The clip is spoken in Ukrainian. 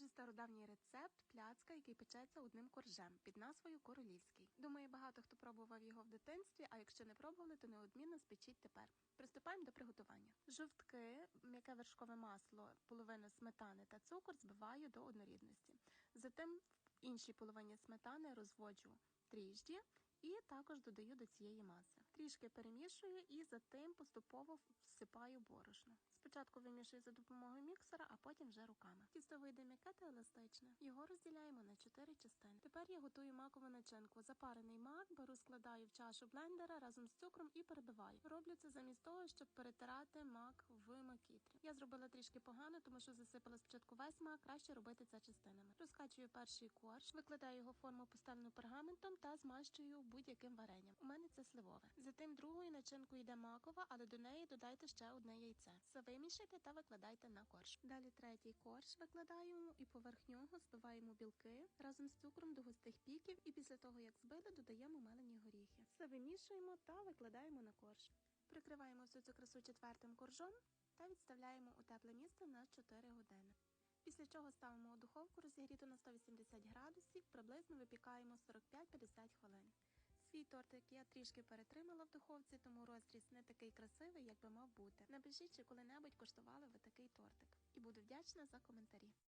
дуже стародавній рецепт пляцка, який печеться одним коржем під назвою Королівський. Думаю, багато хто пробував його в дитинстві, а якщо не пробували, то неодмінно спечіть тепер. Приступаємо до приготування. Жовтки, м'яке вершкове масло, половину сметани та цукор збиваю до однорідності. Затим в іншій половині сметани розводжу дріжджі і також додаю до цієї маси. Трішки перемішую і затим поступово всипаю борошно. Спочатку вимішую за допомогою міксера, а потім вже руками. Тісто вийде м'яке та еластичне. Його розділяємо на 4 частини. Тепер я готую макову начинку. Запарений мак беру, складаю в чашу блендера разом з цукром і перебиваю. Роблю це замість того, щоб перетирати мак в макітрі. Я зробила трішки погано, тому що засипала спочатку весь мак, краще робити це частинами. Розкачую перший корж, викладаю його форму поставлену пергаментом та змащую будь-яким варенням. У мене це сливове. Затим другою начинкою йде макова, але до неї додайте ще одне яйце. Все вимішайте та викладайте на корж. Далі третій корж викладаємо і поверх нього збиваємо білки разом з цукром до густих піків. І після того, як збили, додаємо мелені горіхи. Все вимішуємо та викладаємо на корж. Прикриваємо всю цю красу четвертим коржом та відставляємо у тепле місце на 4 години. Після чого ставимо у духовку розігріту на 180 градусів, приблизно випікаємо 45-50 хвилин. Свій тортик я трішки перетримала в духовці, тому розріз не такий красивий, як би мав бути. Напишіть, чи коли-небудь коштували ви такий тортик. І буду вдячна за коментарі.